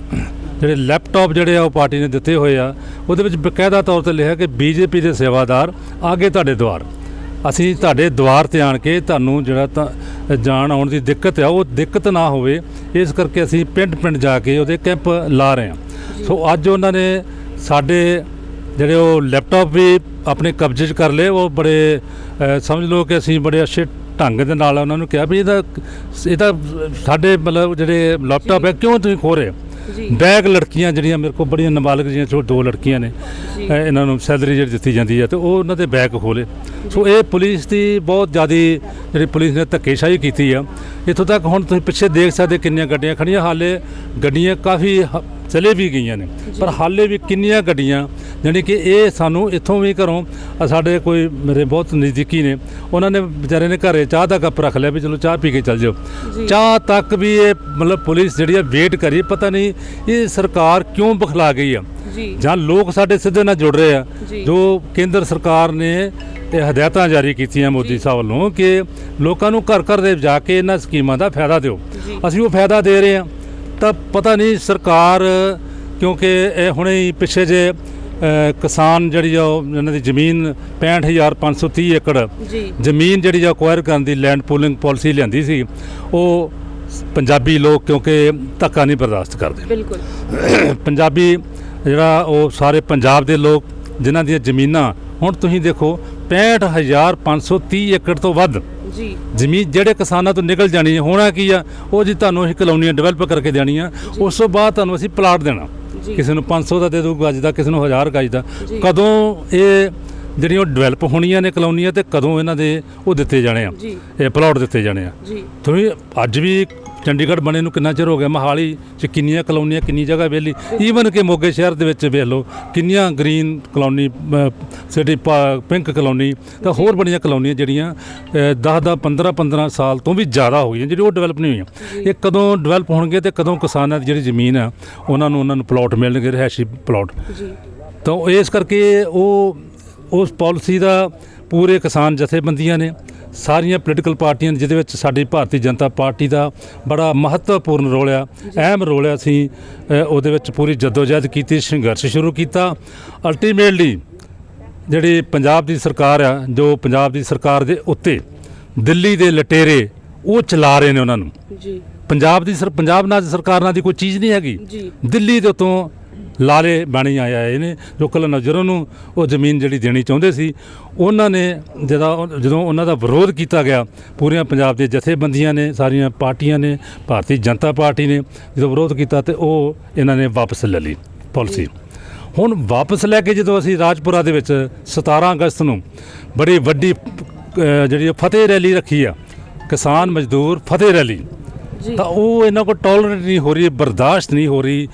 S5: ਜਿਹੜੇ ਲੈਪਟਾਪ ਜਿਹੜੇ ਆ ਉਹ ਪਾਰਟੀ ਨੇ ਦਿੱਤੇ ਹੋਏ ਆ ਉਹਦੇ ਵਿੱਚ ਬਕਾਇਦਾ ਤੌਰ ਤੇ ਲਿਖਿਆ ਕਿ ਬੀਜੇਪੀ ਦੇ ਸੇਵਾਦਾਰ ਆਗੇ ਤੁਹਾਡੇ ਦੁਆਰ। ਅਸੀਂ ਤੁਹਾਡੇ ਦੁਆਰ ਤੇ ਆਣ ਕੇ ਤੁਹਾਨੂੰ ਜਿਹੜਾ ਤਾਂ ਜਾਣ ਆਉਣ ਦੀ ਦਿੱਕਤ ਆ ਉਹ ਦਿੱਕਤ ਨਾ ਹੋਵੇ ਇਸ ਕਰਕੇ ਅਸੀਂ ਪਿੰਡ ਪਿੰਡ ਜਾ ਕੇ ਉਹਦੇ ਕੈਂਪ ਲਾ ਰਹੇ ਹਾਂ। ਸੋ ਅੱਜ ਉਹਨਾਂ ਨੇ ਸਾਡੇ ਜਿਹੜੇ ਉਹ ਲੈਪਟਾਪ ਵੀ ਆਪਣੇ ਕਬਜ਼ੇ 'ਚ ਕਰ ਲਏ ਉਹ ਬੜੇ ਸਮਝ ਲਓ ਕਿ ਅਸੀਂ ਬੜੇ ਅੱਛੇ ਢੰਗ ਦੇ ਨਾਲ ਉਹਨਾਂ ਨੂੰ ਕਿਹਾ ਵੀ ਇਹਦਾ ਇਹਦਾ ਸਾਡੇ ਮਤਲਬ ਜਿਹੜੇ ਲੈਪਟਾਪ ਹੈ ਕਿਉਂ ਤੁਸੀਂ ਖੋ ਰਹੇ ਬੈਗ ਲੜਕੀਆਂ ਜਿਹੜੀਆਂ ਮੇਰੇ ਕੋਲ ਬੜੀਆਂ ਨਾਬਾਲਗ ਜਿਹੀਆਂ ਛੋ ਦੋ ਲੜਕੀਆਂ ਨੇ ਇਹਨਾਂ ਨੂੰ ਸੈਲਰੀ ਜਿਹੜੀ ਦਿੱਤੀ ਜਾਂਦੀ ਹੈ ਤੇ ਉਹ ਉਹਨਾਂ ਦੇ ਬੈਗ ਖੋਲੇ ਸੋ ਇਹ ਪੁਲਿਸ ਦੀ ਬਹੁਤ ਜ਼ਿਆਦਾ ਜਿਹੜੀ ਪੁਲਿਸ ਨੇ ਧੱਕੇਸ਼ਾਹੀ ਕੀਤੀ ਆ। ਇੱਥੋਂ ਤੱਕ ਹੁਣ ਤੁਸੀਂ ਪਿੱਛੇ ਦੇਖ ਸਕਦੇ ਕਿੰਨੀਆਂ ਗੱਡੀਆਂ ਖੜੀਆਂ ਹਾਲੇ ਗੱਡੀਆਂ ਕਾਫੀ ਚਲੇ ਵੀ ਗਈਆਂ ਨੇ। ਪਰ ਹਾਲੇ ਵੀ ਕਿੰਨੀਆਂ ਗੱਡੀਆਂ ਜਾਣੀ ਕਿ ਇਹ ਸਾਨੂੰ ਇੱਥੋਂ ਵੀ ਘਰੋਂ ਸਾਡੇ ਕੋਈ ਮੇਰੇ ਬਹੁਤ ਨਜ਼ਦੀਕੀ ਨੇ ਉਹਨਾਂ ਨੇ ਵਿਚਾਰੇ ਨੇ ਘਰੇ ਚਾਹ ਦਾ ਕੱਪ ਰੱਖ ਲਿਆ ਵੀ ਚਲੋ ਚਾਹ ਪੀ ਕੇ ਚੱਲ ਜਾਓ। ਚਾਹ ਤੱਕ ਵੀ ਇਹ ਮਤਲਬ ਪੁਲਿਸ ਜਿਹੜੀ ਆ ਵੇਟ ਕਰੀ ਪਤਾ ਨਹੀਂ ਇਹ ਸਰਕਾਰ ਕਿਉਂ ਬਖਲਾ ਗਈ ਆ।
S1: ਜੀ।
S5: ਲੋਕ ਸਾਡੇ ਸਿੱਧੇ ਨਾਲ ਜੁੜ ਰਹੇ ਆ।
S1: ਜੀ।
S5: ਕੇਂਦਰ ਸਰਕਾਰ ਨੇ ਇਹ ਹਦਾਇਤਾਂ ਜਾਰੀ ਕੀਤੀਆਂ ਮੋਦੀ ਸਾਹਿਬ ਵੱਲੋਂ ਕਿ ਲੋਕਾਂ ਨੂੰ ਘਰ ਘਰ ਦੇ ਜਾ ਕੇ ਇਹਨਾਂ ਸਕੀਮਾਂ ਦਾ ਫਾਇਦਾ ਦਿਓ। ਅਸੀਂ ਉਹ ਫਾਇਦਾ ਦੇ ਰਹੇ ਹਾਂ ਤਾਂ ਪਤਾ ਨਹੀਂ ਸਰਕਾਰ ਕਿਉਂਕਿ ਇਹ ਹੁਣੇ ਹੀ ਪਿੱਛੇ ਜੇ ਕਿਸਾਨ ਜਿਹੜੀ ਆ ਉਹ ਇਹਨਾਂ ਦੀ ਜ਼ਮੀਨ 65530 ਏਕੜ
S1: ਜੀ।
S5: ਜ਼ਮੀਨ ਜਿਹੜੀ ਆ ਅਕਵਾਇਰ ਕਰਨ ਦੀ ਲੈਂਡ ਪੂਲਿੰਗ ਪਾਲਿਸੀ ਲਿਆਂਦੀ ਸੀ ਉਹ ਪੰਜਾਬੀ ਲੋਕ ਕਿਉਂਕਿ ਧੱਕਾ ਨਹੀਂ ਬਰਦਾਸ਼ਤ ਕਰਦੇ।
S1: ਬਿਲਕੁਲ।
S5: ਪੰਜਾਬੀ ਜਿਹੜਾ ਉਹ ਸਾਰੇ ਪੰਜਾਬ ਦੇ ਲੋਕ ਜਿਨ੍ਹਾਂ ਦੀਆਂ ਜ਼ਮੀਨਾਂ ਹੁਣ ਤੁਸੀਂ ਦੇਖੋ 65530 ਏਕੜ ਤੋਂ ਵੱਧ
S1: ਜੀ।
S5: ਜ਼ਮੀਨ ਜਿਹੜੇ ਕਿਸਾਨਾਂ ਤੋਂ ਨਿਕਲ ਜਾਣੀ ਹੈ ਹੋਣਾ ਕੀ ਆ? ਉਹ ਜੀ ਤੁਹਾਨੂੰ ਅਸੀਂ ਕਲੋਨੀਆਂ ਡਿਵੈਲਪ ਕਰਕੇ ਦੇਣੀਆਂ। ਉਸ ਤੋਂ ਬਾਅਦ ਤੁਹਾਨੂੰ ਅਸੀਂ ਪਲਾਟ ਦੇਣਾ। ਕਿਸੇ ਨੂੰ 500 ਦਾ ਦੇ ਦੂ ਗੱਜ ਦਾ ਕਿਸੇ ਨੂੰ 1000 ਗੱਜ ਦਾ। ਕਦੋਂ ਇਹ ਜਿਹੜੀਆਂ ਡਿਵੈਲਪ ਹੋਣੀਆਂ ਨੇ ਕਲੋਨੀਆਂ ਤੇ ਕਦੋਂ ਇਹਨਾਂ ਦੇ ਉਹ ਦਿੱਤੇ ਜਾਣੇ ਆ। ਇਹ ਪਲਾਟ ਦਿੱਤੇ ਜਾਣੇ ਆ।
S1: ਜੀ।
S5: ਤੁਸੀਂ ਅੱਜ ਵੀ ਚੰਡੀਗੜ੍ਹ ਬਣੇ ਨੂੰ ਕਿੰਨਾ ਚਿਰ ਹੋ ਗਿਆ? ਮਹਾਲੀ ਚ ਕਿੰਨੀਆਂ ਕਲੋਨੀਆਂ ਕਿੰਨੀ ਜਗ੍ਹਾ ਵਿਹਲੀ ਈਵਨ ਕਿ ਮੋਗੇ ਸ਼ਹਿਰ ਦੇ ਵਿੱਚ ਵੇਖ ਲਓ ਕਿੰਨੀਆਂ green colony city pink colony ਤਾਂ ਹੋਰ ਬੜੀਆਂ ਕਲੋਨੀਆਂ ਜਿਹੜੀਆਂ 10 10 15 15 ਸਾਲ ਤੋਂ ਵੀ ਜ਼ਿਆਦਾ ਹੋ ਗਈਆਂ ਜਿਹੜੀ ਉਹ ਡਿਵੈਲਪ ਨਹੀਂ ਹੋਈਆਂ। ਇਹ ਕਦੋਂ ਡਿਵੈਲਪ ਹੋਣਗੇ ਤੇ ਕਦੋਂ ਕਿਸਾਨਾਂ ਦੀ ਜਿਹੜੀ ਜ਼ਮੀਨ ਆ ਉਹਨਾਂ ਨੂੰ ਉਹਨਾਂ ਨੂੰ ਪਲਾਟ ਮਿਲਣਗੇ ਰਿਹਾਇਸ਼ੀ ਪਲਾਟ
S1: ਜੀ।
S5: ਤਾਂ ਇਸ ਕਰਕੇ ਉਹ ਉਸ ਪਾਲਿਸੀ ਦਾ ਪੂਰੇ ਕਿਸਾਨ ਜਥੇਬੰਦੀਆਂ ਨੇ ਸਾਰੀਆਂ ਪੋਲੀਟੀਕਲ ਪਾਰਟੀਆਂ ਜਿਹਦੇ ਵਿੱਚ ਸਾਡੀ ਭਾਰਤੀ ਜਨਤਾ ਪਾਰਟੀ ਦਾ ਬੜਾ ਮਹੱਤਵਪੂਰਨ ਰੋਲ ਆ ਅਹਿਮ ਰੋਲ ਆ ਅਸੀਂ ਉਹਦੇ ਵਿੱਚ ਪੂਰੀ ਜਦੋਜਹਿਦ ਕੀਤੀ ਸੰਘਰਸ਼ ਸ਼ੁਰੂ ਕੀਤਾ। ਅਲਟੀਮੇਟਲੀ ਜਿਹੜੀ ਪੰਜਾਬ ਦੀ ਸਰਕਾਰ ਆ ਜੋ ਪੰਜਾਬ ਦੀ ਸਰਕਾਰ ਦੇ ਉੱਤੇ ਦਿੱਲੀ ਦੇ ਲਟੇਰੇ ਉਹ ਚਲਾ ਰਹੇ ਨੇ ਉਹਨਾਂ ਨੂੰ।
S1: ਜੀ।
S5: ਪੰਜਾਬ ਦੀ ਸਰ ਪੰਜਾਬ ਨਾਲ ਸਰਕਾਰ ਨਾਲ ਦੀ ਕੋਈ ਚੀਜ਼ ਨਹੀਂ ਹੈਗੀ।
S1: ਜੀ।
S5: ਦਿੱਲੀ ਦੇ ਉਤੋਂ ਲਾਲੇ ਬਣੀ ਆਏ ਨੇ ਜੋ ਕਲ ਨਜ਼ਰੋਂ ਨੂੰ ਉਹ ਜ਼ਮੀਨ ਜਿਹੜੀ ਦੇਣੀ ਚਾਹੁੰਦੇ ਸੀ ਉਹਨਾਂ ਨੇ ਜਦੋਂ ਜਦੋਂ ਉਹਨਾਂ ਦਾ ਵਿਰੋਧ ਕੀਤਾ ਗਿਆ ਪੂਰੀਆਂ ਪੰਜਾਬ ਦੇ ਜਥੇਬੰਦੀਆਂ ਨੇ ਸਾਰੀਆਂ ਪਾਰਟੀਆਂ ਨੇ ਭਾਰਤੀ ਜਨਤਾ ਪਾਰਟੀ ਨੇ ਜਦੋਂ ਵਿਰੋਧ ਕੀਤਾ ਤੇ ਉਹ ਇਹਨਾਂ ਨੇ ਵਾਪਸ ਲੈ ਲਈ ਪਾਲਿਸੀ। ਹੁਣ ਵਾਪਸ ਲੈ ਕੇ ਜਦੋਂ ਅਸੀਂ ਰਾਜਪੁਰਾ ਦੇ ਵਿੱਚ 17 ਅਗਸਤ ਨੂੰ ਬੜੀ ਵੱਡੀ ਜਿਹੜੀ ਫਤਿਹ ਰੈਲੀ ਰੱਖੀ ਆ ਕਿਸਾਨ ਮਜ਼ਦੂਰ ਫਤਿਹ ਰੈਲੀ ਤਾਂ ਉਹ ਇਹਨਾਂ ਕੋਲ ਟੋਲਰੇਟ ਨਹੀਂ ਹੋ ਰਹੀ ਬਰਦਾਸ਼ਤ ਨਹੀਂ ਹੋ ਰਹੀ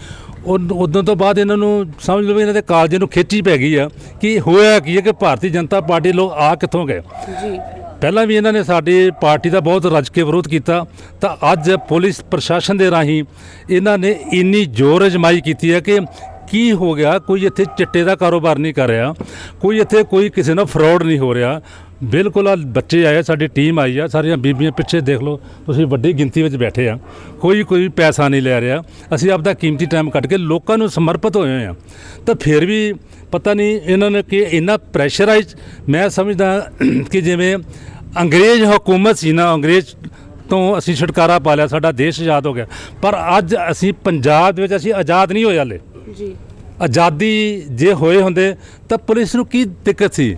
S5: ਉਦੋਂ ਤੋਂ ਬਾਅਦ ਇਹਨਾਂ ਨੂੰ ਸਮਝ ਲਓ ਇਹਨਾਂ ਦੇ ਕਾਲਜੇ ਨੂੰ ਖੇਚੀ ਪੈ ਗਈ ਆ ਕਿ ਹੋਇਆ ਕੀ ਹੈ ਕਿ ਭਾਰਤੀ ਜਨਤਾ ਪਾਰਟੀ ਲੋਕ ਆ ਕਿੱਥੋਂ ਗਏ।
S1: ਜੀ।
S5: ਪਹਿਲਾਂ ਵੀ ਇਹਨਾਂ ਨੇ ਸਾਡੀ ਪਾਰਟੀ ਦਾ ਬਹੁਤ ਰੱਜ ਕੇ ਵਿਰੋਧ ਕੀਤਾ ਤਾਂ ਅੱਜ ਪੁਲਿਸ ਪ੍ਰਸ਼ਾਸਨ ਦੇ ਰਾਹੀਂ ਇਹਨਾਂ ਨੇ ਇੰਨੀ ਜ਼ੋਰ ਅਜਮਾਈ ਕੀਤੀ ਹੈ ਕਿ ਕੀ ਹੋ ਗਿਆ? ਕੋਈ ਇੱਥੇ ਚਿੱਟੇ ਦਾ ਕਾਰੋਬਾਰ ਨਹੀਂ ਕਰ ਰਿਹਾ। ਕੋਈ ਇੱਥੇ ਕੋਈ ਕਿਸੇ ਨਾਲ ਫਰਾਡ ਨਹੀਂ ਹੋ ਰਿਹਾ। ਬਿਲਕੁਲ ਆ ਬੱਚੇ ਆਏ ਸਾਡੀ ਟੀਮ ਆਈ ਆ, ਸਾਰੀਆਂ ਬੀਬੀਆਂ ਪਿੱਛੇ ਦੇਖ ਲਓ, ਤੁਸੀਂ ਵੱਡੀ ਗਿਣਤੀ ਵਿੱਚ ਬੈਠੇ ਆ। ਕੋਈ ਕੋਈ ਪੈਸਾ ਨਹੀਂ ਲੈ ਰਿਹਾ। ਅਸੀਂ ਆਪਦਾ ਕੀਮਤੀ ਟਾਈਮ ਕੱਢ ਕੇ ਲੋਕਾਂ ਨੂੰ ਸਮਰਪਿਤ ਹੋਏ ਹੋਏ ਆ। ਤਾਂ ਫਿਰ ਵੀ ਪਤਾ ਨਹੀਂ ਇਹਨਾਂ ਨੇ ਕਿ ਇੰਨਾ ਪ੍ਰੈਸ਼ਰਾਈਜ਼ ਮੈਂ ਸਮਝਦਾ ਕਿ ਜਿਵੇਂ ਅੰਗਰੇਜ਼ ਹਕੂਮਤ ਸੀ ਨਾ, ਅੰਗਰੇਜ਼ ਤੋਂ ਅਸੀਂ ਛੁਟਕਾਰਾ ਪਾ ਲਿਆ, ਸਾਡਾ ਦੇਸ਼ ਆਜ਼ਾਦ ਹੋ ਗਿਆ। ਪਰ ਅੱਜ ਅਸੀਂ ਪੰਜਾਬ ਦੇ ਵਿੱਚ ਅਸੀਂ ਆਜ਼ਾਦ ਨਹੀਂ ਹੋਇਆ ਹਾਲੇ।
S1: ਜੀ।
S5: ਆਜ਼ਾਦੀ ਜੇ ਹੋਏ ਹੁੰਦੇ ਤਾਂ ਪੁਲਿਸ ਨੂੰ ਕੀ ਦਿੱਕਤ ਸੀ?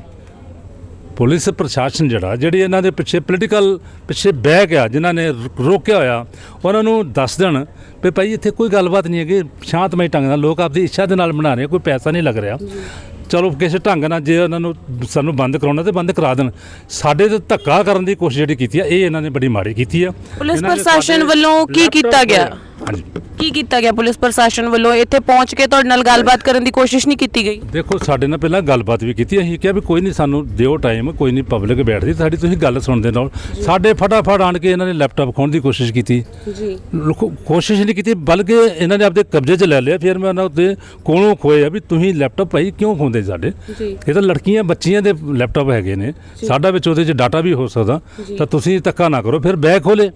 S5: ਪੁਲਿਸ ਪ੍ਰਸ਼ਾਸਨ ਜਿਹੜਾ ਜਿਹੜੀ ਇਹਨਾਂ ਦੇ ਪਿੱਛੇ ਪੋਲੀਟੀਕਲ ਪਿੱਛੇ ਬਹਿ ਗਿਆ ਜਿਨ੍ਹਾਂ ਨੇ ਰੋਕਿਆ ਹੋਇਆ ਉਹਨਾਂ ਨੂੰ ਦੱਸ ਦੇਣ ਵੀ ਭਾਈ ਇੱਥੇ ਕੋਈ ਗੱਲਬਾਤ ਨਹੀਂ ਹੈਗੀ ਸ਼ਾਂਤਮਈ ਢੰਗ ਨਾਲ ਲੋਕ ਆਪਦੀ ਇੱਛਾ ਦੇ ਨਾਲ ਬਣਾ ਰਹੇ ਕੋਈ ਪੈਸਾ ਨਹੀਂ ਲੱਗ ਰਿਹਾ। ਚਲੋ ਕਿਸੇ ਢੰਗ ਨਾਲ ਜੇ ਉਹਨਾਂ ਨੂੰ ਸਾਨੂੰ ਬੰਦ ਕਰਾਉਣਾ ਤੇ ਬੰਦ ਕਰਾ ਦੇਣ। ਸਾਡੇ ਤੇ ਧੱਕਾ ਕਰਨ ਦੀ ਕੋਸ਼ਿਸ਼ ਜਿਹੜੀ ਕੀਤੀ ਆ ਇਹ ਇਹਨਾਂ ਨੇ ਬੜੀ ਮਾੜੀ ਕੀਤੀ ਆ।
S1: ਪੁਲਿਸ ਪ੍ਰਸ਼ਾਸਨ ਵੱਲੋਂ ਕੀ ਕੀਤਾ ਗਿਆ?
S5: ਹਾਂਜੀ।
S1: ਕੀ ਕੀਤਾ ਗਿਆ ਪੁਲਿਸ ਪ੍ਰਸ਼ਾਸਨ ਵੱਲੋਂ? ਇੱਥੇ ਪਹੁੰਚ ਕੇ ਤੁਹਾਡੇ ਨਾਲ ਗੱਲਬਾਤ ਕਰਨ ਦੀ ਕੋਸ਼ਿਸ਼ ਨਹੀਂ ਕੀਤੀ ਗਈ?
S5: ਦੇਖੋ ਸਾਡੇ ਨਾਲ ਪਹਿਲਾਂ ਗੱਲਬਾਤ ਵੀ ਕੀਤੀ। ਅਸੀਂ ਕਿਹਾ ਵੀ ਕੋਈ ਨਹੀਂ ਸਾਨੂੰ ਦਿਓ ਟਾਈਮ ਕੋਈ ਨਹੀਂ ਪਬਲਿਕ ਬੈਠਦੀ। ਸਾਡੀ ਤੁਸੀਂ ਗੱਲ ਸੁਣਦੇ ਨਾਲ ਸਾਡੇ ਫਟਾਫਟ ਆਣ ਕੇ ਇਹਨਾਂ ਨੇ ਲੈਪਟਾਪ ਖੋਣ ਦੀ ਕੋਸ਼ਿਸ਼ ਕੀਤੀ।
S1: ਜੀ।
S5: ਕੋਸ਼ਿਸ਼ ਨਹੀਂ ਕੀਤੀ ਬਲਕਿ ਇਹਨਾਂ ਨੇ ਆਪਦੇ ਕਬਜ਼ੇ 'ਚ ਲੈ ਲਿਆ। ਫਿਰ ਮੈਂ ਉਹਨਾਂ ਉੱਤੇ ਕੋਲੋਂ ਖੋਏ ਆ ਵੀ ਤੁਸੀਂ ਲੈਪਟਾਪ ਭਾਈ ਕਿਉਂ ਖੋਂਦੇ ਸਾਡੇ? ਇਹ ਤਾਂ ਲੜਕੀਆਂ ਬੱਚੀਆਂ ਦੇ ਲੈਪਟਾਪ ਹੈਗੇ ਨੇ। ਸਾਡਾ ਵਿੱਚ ਉਹਦੇ 'ਚ ਡਾਟਾ ਵੀ ਹੋ ਸਕਦਾ। ਤਾਂ ਤੁਸੀਂ ਧੱਕਾ ਨਾ ਕਰੋ ਫਿਰ ਬੈਗ ਖੋਲੇ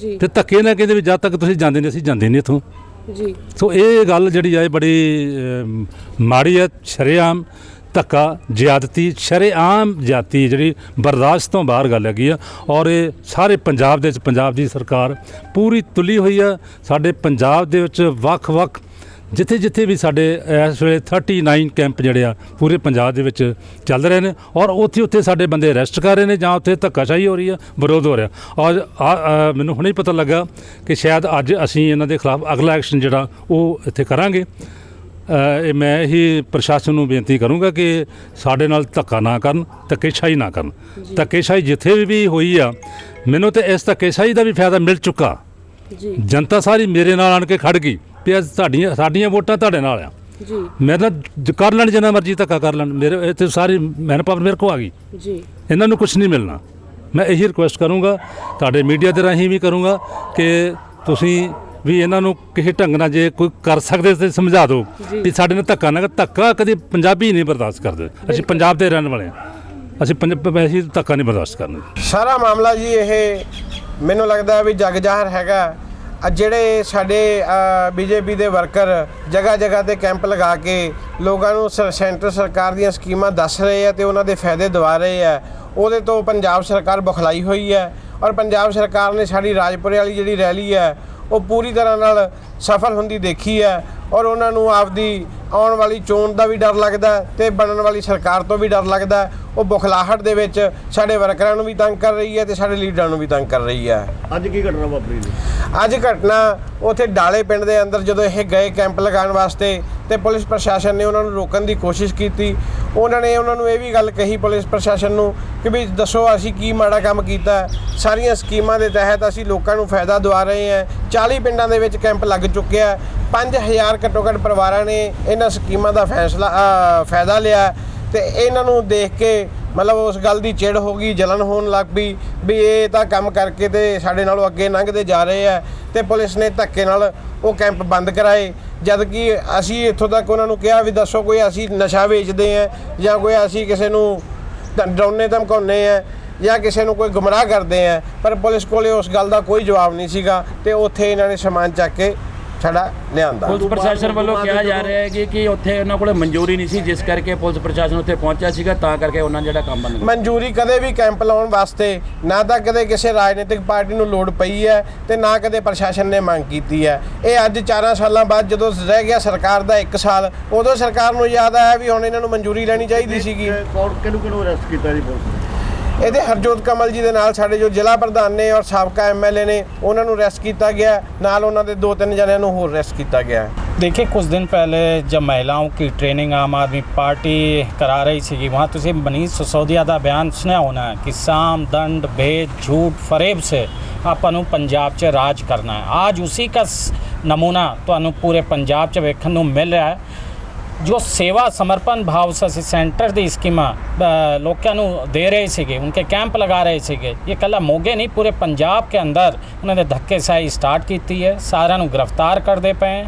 S1: ਜੀ।
S5: ਤੇ ਧੱਕੇ ਨਾ ਕਹਿੰਦੇ ਵੀ ਜਦ ਤੱਕ ਤੁਸੀਂ ਜਾਂਦੇ ਨਹੀਂ ਅਸੀਂ ਜਾਂਦੇ ਨਹੀਂ ਇੱਥੋਂ।
S1: ਜੀ।
S5: ਸੋ ਇਹ ਗੱਲ ਜਿਹੜੀ ਆ ਇਹ ਬੜੀ ਅਮ, ਮਾੜੀ ਹੈ ਸ਼ਰੇਆਮ ਧੱਕਾ ਜ਼ਿਆਦਤੀ ਸ਼ਰੇਆਮ ਜਾਤੀ ਜਿਹੜੀ ਬਰਦਾਸ਼ਤ ਤੋਂ ਬਾਹਰ ਗੱਲ ਹੈਗੀ ਆ। ਔਰ ਇਹ ਸਾਰੇ ਪੰਜਾਬ ਦੇ ਵਿੱਚ ਪੰਜਾਬ ਦੀ ਸਰਕਾਰ ਪੂਰੀ ਤੁਲੀ ਹੋਈ ਆ। ਸਾਡੇ ਪੰਜਾਬ ਦੇ ਵਿੱਚ ਵੱਖ-ਵੱਖ ਜਿੱਥੇ ਜਿੱਥੇ ਵੀ ਸਾਡੇ ਇਸ ਵੇਲੇ 39 ਕੈਂਪ ਜਿਹੜੇ ਆ ਪੂਰੇ ਪੰਜਾਬ ਦੇ ਵਿੱਚ ਚੱਲ ਰਹੇ ਨੇ ਔਰ ਉੱਥੇ ਉੱਥੇ ਸਾਡੇ ਬੰਦੇ ਅਰੈਸਟ ਕਰ ਰਹੇ ਨੇ ਜਾਂ ਉੱਥੇ ਧੱਕਾਸ਼ਾਹੀ ਹੋ ਰਹੀ ਆ ਵਿਰੋਧ ਹੋ ਰਿਹਾ। ਔਰ ਮੈਨੂੰ ਹੁਣੇ ਹੀ ਪਤਾ ਲੱਗਾ ਕਿ ਸ਼ਾਇਦ ਅੱਜ ਅਸੀਂ ਇਹਨਾਂ ਦੇ ਖਿਲਾਫ ਅਗਲਾ ਐਕਸ਼ਨ ਜਿਹੜਾ ਉਹ ਇੱਥੇ ਕਰਾਂਗੇ। ਇਹ ਮੈਂ ਹੀ ਪ੍ਰਸ਼ਾਸਨ ਨੂੰ ਬੇਨਤੀ ਕਰੂੰਗਾ ਕਿ ਸਾਡੇ ਨਾਲ ਧੱਕਾ ਨਾ ਕਰਨ ਧੱਕੇਸ਼ਾਹੀ ਨਾ ਕਰਨ। ਧੱਕੇਸ਼ਾਹੀ ਜਿੱਥੇ ਵੀ ਹੋਈ ਆ ਮੈਨੂੰ ਤੇ ਇਸ ਧੱਕੇਸ਼ਾਹੀ ਦਾ ਵੀ ਫਾਇਦਾ ਮਿਲ ਚੁੱਕਾ।
S1: ਜੀ।
S5: ਜਨਤਾ ਸਾਰੀ ਮੇਰੇ ਨਾਲ ਆਣ ਕੇ ਖੜ ਗਈ ਵੀ ਅੱਜ ਤੁਹਾਡੀਆਂ ਸਾਡੀਆਂ ਵੋਟਾਂ ਤੁਹਾਡੇ ਨਾਲ ਆ।
S1: ਜੀ।
S5: ਮੈਂ ਤਾਂ ਜ- ਕਰ ਲੈਣ ਜਿੰਨਾ ਮਰਜ਼ੀ ਧੱਕਾ ਕਰ ਲੈਣ। ਮੇਰੇ ਇੱਥੇ ਸਾਰੀ ਮੈਨ ਪਾਵਰ ਮੇਰੇ ਕੋ ਆ ਗਈ।
S1: ਜੀ।
S5: ਇਹਨਾਂ ਨੂੰ ਕੁਝ ਨਹੀਂ ਮਿਲਣਾ। ਮੈਂ ਇਹੀ ਰਿਕੁਐਸਟ ਕਰੂੰਗਾ ਤੁਹਾਡੇ ਮੀਡੀਆ ਦੇ ਰਾਹੀਂ ਵੀ ਕਰੂੰਗਾ ਕਿ ਤੁਸੀਂ ਵੀ ਇਹਨਾਂ ਨੂੰ ਕਿਸੇ ਢੰਗ ਨਾਲ ਜੇ ਕੋਈ ਕਰ ਸਕਦੇ ਤੇ ਸਮਝਾ ਦਿਓ ਵੀ ਸਾਡੇ ਨਾਲ ਧੱਕਾ ਨਾ ਕਰ। ਧੱਕਾ ਕਦੇ ਪੰਜਾਬੀ ਨਹੀਂ ਬਰਦਾਸ਼ਤ ਕਰਦੇ। ਅਸੀਂ ਪੰਜਾਬ ਦੇ ਰਹਿਣ ਵਾਲੇ ਹਾਂ। ਅਸੀਂ ਪੰਜਾਬ ਅਸੀਂ ਧੱਕਾ ਨਹੀਂ ਬਰਦਾਸ਼ਤ ਕਰਨਾ।
S6: ਸਾਰਾ ਮਾਮਲਾ ਜੀ ਇਹ ਮੈਨੂੰ ਲੱਗਦਾ ਵੀ ਜਗ ਜ਼ਾਹਰ ਹੈਗਾ। ਅ ਜਿਹੜੇ ਸਾਡੇ ਬੀਜੇਪੀ ਦੇ ਵਰਕਰ ਜਗ੍ਹਾ ਜਗ੍ਹਾ ਤੇ ਕੈਂਪ ਲਗਾ ਕੇ ਲੋਕਾਂ ਨੂੰ ਸ- ਸੈਂਟਰ ਸਰਕਾਰ ਦੀਆਂ ਸਕੀਮਾਂ ਦੱਸ ਰਹੇ ਆ ਤੇ ਉਹਨਾਂ ਦੇ ਫਾਇਦੇ ਦਵਾ ਰਹੇ ਆ, ਉਹਦੇ ਤੋਂ ਪੰਜਾਬ ਸਰਕਾਰ ਬੁਖਲਾਈ ਹੋਈ ਹੈ। ਔਰ ਪੰਜਾਬ ਸਰਕਾਰ ਨੇ ਸਾਡੀ ਰਾਜਪੁਰੇ ਵਾਲੀ ਜਿਹੜੀ ਰੈਲੀ ਹੈ ਉਹ ਪੂਰੀ ਤਰ੍ਹਾਂ ਨਾਲ ਸਫਲ ਹੁੰਦੀ ਦੇਖੀ ਹੈ ਔਰ ਉਹਨਾਂ ਨੂੰ ਆਪਦੀ ਆਉਣ ਵਾਲੀ ਚੋਣ ਦਾ ਵੀ ਡਰ ਲੱਗਦਾ ਹੈ ਤੇ ਬਣਨ ਵਾਲੀ ਸਰਕਾਰ ਤੋਂ ਵੀ ਡਰ ਲੱਗਦਾ ਉਹ ਬੁਖਲਾਹਟ ਦੇ ਵਿੱਚ ਸਾਡੇ ਵਰਕਰਾਂ ਨੂੰ ਵੀ ਤੰਗ ਕਰ ਰਹੀ ਹੈ ਤੇ ਸਾਡੇ ਲੀਡਰਾਂ ਨੂੰ ਵੀ ਤੰਗ ਕਰ ਰਹੀ ਹੈ।
S7: ਅੱਜ ਕੀ ਘਟਨਾ ਵਾਪਰੀ ਜੀ?
S6: ਅੱਜ ਘਟਨਾ ਉਥੇ ਡਾਲੇ ਪਿੰਡ ਦੇ ਅੰਦਰ ਜਦੋਂ ਇਹ ਗਏ ਕੈਂਪ ਲਗਾਉਣ ਵਾਸਤੇ ਤੇ ਪੁਲਿਸ ਪ੍ਰਸ਼ਾਸਨ ਨੇ ਉਹਨਾਂ ਨੂੰ ਰੋਕਣ ਦੀ ਕੋਸ਼ਿਸ਼ ਕੀਤੀ। ਉਹਨਾਂ ਨੇ ਉਹਨਾਂ ਨੂੰ ਇਹ ਵੀ ਗੱਲ ਕਹੀ ਪੁਲਿਸ ਪ੍ਰਸ਼ਾਸਨ ਨੂੰ ਕਿ ਵੀ ਦੱਸੋ ਅਸੀਂ ਕੀ ਮਾੜਾ ਕੰਮ ਕੀਤਾ। ਸਾਰੀਆਂ ਸਕੀਮਾਂ ਦੇ ਤਹਿਤ ਅਸੀਂ ਲੋਕਾਂ ਨੂੰ ਫਾਇਦਾ ਦਵਾ ਰਹੇ ਹਾਂ। 40 ਪਿੰਡਾਂ ਦੇ ਵਿੱਚ ਕੈਂਪ ਲੱਗ ਚੁੱਕਿਆ। ਹੈ 5000 ਘੱਟੋ ਘੱਟ ਪਰਿਵਾਰਾਂ ਨੇ ਇਹਨਾਂ ਸਕੀਮਾਂ ਦਾ ਫੈਸਲਾ ਫਾਇਦਾ ਲਿਆ ਹੈ ਤੇ ਇਹਨਾਂ ਨੂੰ ਦੇਖ ਕੇ ਮਤਲਬ ਉਸ ਗੱਲ ਦੀ ਚਿੜ ਹੋ ਗਈ, ਜਲਨ ਹੋਣ ਲੱਗ ਪਈ ਵੀ ਇਹ ਤਾਂ ਕੰਮ ਕਰਕੇ ਤੇ ਸਾਡੇ ਨਾਲੋਂ ਅੱਗੇ ਲੰਘਦੇ ਜਾ ਰਹੇ ਆ ਤੇ ਪੁਲਿਸ ਨੇ ਧੱਕੇ ਨਾਲ ਉਹ ਕੈਂਪ ਬੰਦ ਕਰਾਏ। ਜਦ ਕਿ ਅਸੀਂ ਇੱਥੋਂ ਤੱਕ ਉਹਨਾਂ ਨੂੰ ਕਿਹਾ ਵੀ ਦੱਸੋ ਕੋਈ ਅਸੀਂ ਨਸ਼ਾ ਵੇਚਦੇ ਆ ਜਾਂ ਕੋਈ ਅਸੀਂ ਕਿਸੇ ਨੂੰ ਡਰਾਉਣੇ ਧਮਕਾਉਂਦੇ ਆ ਜਾਂ ਕਿਸੇ ਨੂੰ ਕੋਈ ਗੁੰਮਰਾਹ ਕਰਦੇ ਆ। ਪਰ ਪੁਲਿਸ ਕੋਲੇ ਉਸ ਗੱਲ ਦਾ ਕੋਈ ਜਵਾਬ ਨਹੀਂ ਸੀਗਾ ਤੇ ਉੱਥੇ ਇਹਨਾਂ ਨੇ ਸਮਾਨ ਚੱਕ ਕੇ ਸਾਡਾ ਲਿਆਂਦਾ।
S8: ਪੁਲਿਸ ਪ੍ਰਸ਼ਾਸਨ ਵੱਲੋਂ ਕਿਹਾ ਜਾ ਰਿਹਾ ਹੈ ਕਿ ਕਿ ਉੱਥੇ ਉਹਨਾਂ ਕੋਲੇ ਮਨਜ਼ੂਰੀ ਨਹੀਂ ਸੀ ਜਿਸ ਕਰਕੇ ਪੁਲਿਸ ਪ੍ਰਸ਼ਾਸਨ ਉੱਥੇ ਪਹੁੰਚਿਆ ਸੀਗਾ ਤਾਂ ਕਰਕੇ ਉਹਨਾਂ ਜਿਹੜਾ ਕੰਮ ਬੰਦ
S6: ਮਨਜ਼ੂਰੀ ਕਦੇ ਵੀ ਕੈਂਪ ਲਾਉਣ ਵਾਸਤੇ ਨਾ ਤਾਂ ਕਦੇ ਕਿਸੇ ਰਾਜਨੀਤਿਕ ਪਾਰਟੀ ਨੂੰ ਲੋੜ ਪਈ ਹੈ ਤੇ ਨਾ ਕਦੇ ਪ੍ਰਸ਼ਾਸਨ ਨੇ ਮੰਗ ਕੀਤੀ ਹੈ। ਇਹ ਅੱਜ 4 ਸਾਲਾਂ ਬਾਅਦ ਜਦੋਂ ਰਹਿ ਗਿਆ ਸਰਕਾਰ ਦਾ 1 ਸਾਲ ਉਦੋਂ ਸਰਕਾਰ ਨੂੰ ਯਾਦ ਆਇਆ ਵੀ ਹੁਣ ਇਹਨਾਂ ਨੂੰ ਮਨਜ਼ੂਰੀ ਲੈਣੀ ਚਾਹੀਦੀ ਸੀਗੀ।
S7: ਕੌਣ ਕਿਹਨੂੰ ਕਿਹਨੂੰ ਅਰੈਸਟ ਕੀਤਾ ਜੀ ਪੁਲਿਸ
S6: ਇਹਦੇ ਹਰਜੋਤ ਕਮਲ ਜੀ ਦੇ ਨਾਲ ਸਾਡੇ ਜੋ ਜ਼ਿਲ੍ਹਾ ਪ੍ਰਧਾਨ ਨੇ ਔਰ ਸਾਬਕਾ ਐਮਐਲਏ ਨੇ ਉਹਨਾਂ ਨੂੰ ਅਰੈਸਟ ਕੀਤਾ ਗਿਆ ਹੈ। ਨਾਲ ਉਹਨਾਂ ਦੇ ਦੋ ਤਿੰਨ ਜਣਿਆਂ ਨੂੰ ਹੋਰ ਅਰੈਸਟ ਕੀਤਾ ਗਿਆ ਹੈ।
S9: देखिए कुछ दिन पहले जब महिलाओं की ट्रेनिंग आम आदमी पार्टी करा रही थी वहाँ तुझे मनीष सिसोदिया का बयान सुना होना है कि साम दंड भेद झूठ फरेब से ਆਪਾਂ ਨੂੰ ਪੰਜਾਬ 'ਚ ਰਾਜ ਕਰਨਾ ਹੈ ਅੱਜ ਉਸੇ ਦਾ ਸ- ਨਮੂਨਾ ਤੁਹਾਨੂੰ ਪੂਰੇ ਪੰਜਾਬ 'ਚ ਵੇਖਣ ਨੂੰ ਮਿਲ ਰਿਹਾ ਹੈ ਜੋ ਸੇਵਾ ਸਮਰਪਣ ਭਾਵ ਸੇ ਅਸੀਂ ਸੈਂਟਰ ਦੀ ਸਕੀਮਾਂ ਲੋਕਾਂ ਨੂੰ ਦੇ ਰਹੇ ਸੀਗੇ, ਉਨਕੇ ਕੈਂਪ ਲਗਾ ਰਹੇ ਸੀਗੇ। ਇਹ ਕੱਲਾ ਮੋਗੇ ਨਹੀਂ, ਪੂਰੇ ਪੰਜਾਬ ਕੇ ਅੰਦਰ ਉਹਨਾਂ ਨੇ ਧੱਕੇਸ਼ਾਹੀ ਸਟਾਰਟ ਕੀਤੀ ਹੈ। ਸਾਰਿਆਂ ਨੂੰ ਗ੍ਰਿਫਤਾਰ ਕਰਦੇ ਪਏ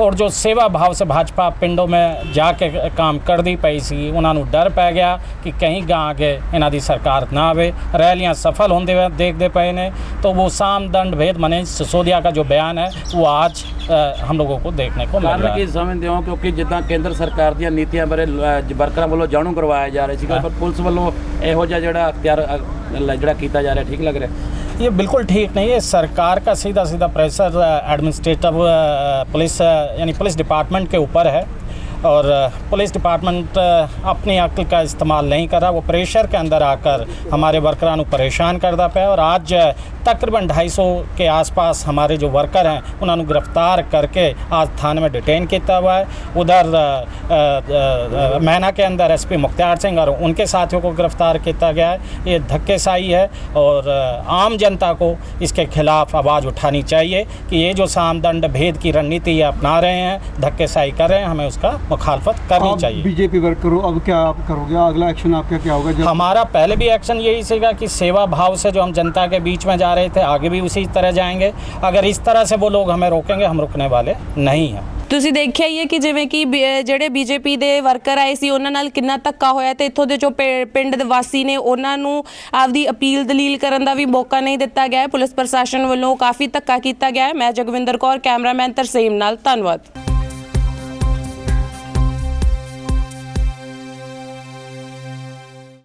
S9: ਔਰ ਜੋ ਸੇਵਾ ਭਾਵ ਸੇ ਭਾਜਪਾ ਪਿੰਡੋਂ ਮੈਂ ਜਾ ਕੇ ਕੰਮ ਕਰਦੀ ਪਈ ਸੀ ਉਹਨਾਂ ਨੂੰ ਡਰ ਪੈ ਗਿਆ ਕਿ ਕਹੀਂ ਗਾਂ ਕੇ ਇਹਨਾਂ ਦੀ ਸਰਕਾਰ ਨਾ ਆਵੇ। ਰੈਲੀਆਂ ਸਫਲ ਹੁੰਦੇ ਦੇਖਦੇ ਪਏ ਨੇ। ਤਾਂ ਉਹ ਸਾਮਦੰਡ ਭੇਦ ਮਨੇ ਸਸੋਦੀਆ ਦਾ ਜੋ ਬਿਆਨ ਹੈ ਉਹ ਅੱਜ हम लोगों को देखने को मिल रहा है
S8: ਸਮਝਦੇ ਹਾਂ? ਕਿਉਂਕਿ ਜਿੱਦਾਂ ਕੇਂਦਰ ਸਰਕਾਰ ਦੀਆਂ ਨੀਤੀਆਂ ਬਾਰੇ ਵਰਕਰਾਂ ਵੱਲੋਂ ਜਾਣੂ ਕਰਵਾਇਆ ਜਾ ਰਿਹਾ ਸੀਗਾ ਪਰ ਪੁਲਿਸ ਵੱਲੋਂ ਇਹੋ ਜਿਹਾ ਜਿਹੜਾ ਅਖਤਿਆਰ ਜਿਹੜਾ ਕੀਤਾ ਜਾ ਰਿਹਾ ਠੀਕ ਲੱਗ ਰਿਹਾ।
S9: ये बिल्कुल ठीक नहीं है सरकार का सीधा सीधा प्रेशर एडमिनिस्ट्रेटिव पुलिस अ, यानी पुलिस डिपार्टमेंट के ऊपर है और पुलिस डिपार्टमेंट अपनी अक्ल का इस्तेमाल नहीं कर रहा। वो प्रेशर के अंदर आकर हमारे वर्करां को परेशान करता पाया और आज तकरीबन 250 के आसपास हमारे जो वर्कर हैं, उन्होंने गिरफ़्तार करके आज थाने में डिटेन किया हुआ है। उधर मैना के अंदर एसपी मुख्तार सिंह और उनके साथियों को गिरफ़्तार किया गया है। ये धक्केशाही है और आम जनता को इसके खिलाफ आवाज़ उठानी चाहिए कि ये जो सामदंड भेद की रणनीति ये अपना रहे हैं, धक्केशाही कर रहे हैं, हमें उसका मुखालफत करनी
S10: आप
S9: चाहिए
S10: बीजेपी वर्कर हो अब क्या आप करोगे अगला एक्शन आपका क्या होगा जब
S9: हमारा पहले भी एक्शन यही सीगा कि सेवा भाव से जो हम जनता के बीच में जा रहे थे आगे भी उसी तरह जाएंगे अगर इस तरह से वो लोग हमें रोकेंगे हम रुकने वाले नहीं हैं
S1: ਤੁਸੀਂ ਦੇਖਿਆ ਹੀ ਹੈ ਕਿ ਜਿਵੇਂ ਕਿ ਬੀ- ਅਹ ਜਿਹੜੇ ਬੀਜੇਪੀ ਦੇ ਵਰਕਰ ਆਏ ਸੀ ਉਹਨਾਂ ਨਾਲ ਕਿੰਨਾ ਧੱਕਾ ਹੋਇਆ ਤੇ ਇੱਥੋਂ ਦੇ ਜੋ ਪਿ- ਪਿੰਡ ਦੇ ਵਾਸੀ ਨੇ ਉਹਨਾਂ ਨੂੰ ਆਪਦੀ ਅਪੀਲ ਦਲੀਲ ਕਰਨ ਦਾ ਵੀ ਮੌਕਾ ਨਹੀਂ ਦਿੱਤਾ ਗਿਆ ਹੈ ਪੁਲਿਸ ਪ੍ਰਸ਼ਾਸਨ ਵੱਲੋਂ ਕਾਫੀ ਧੱਕਾ ਕੀਤਾ ਗਿਆ ਹੈ ਮੈਂ ਜਗਵਿੰਦਰ ਕੌਰ ਕੈਮਰਾਮੈਨ ਤਰਸੇਮ ਨਾਲ ਧੰਨਵਾਦ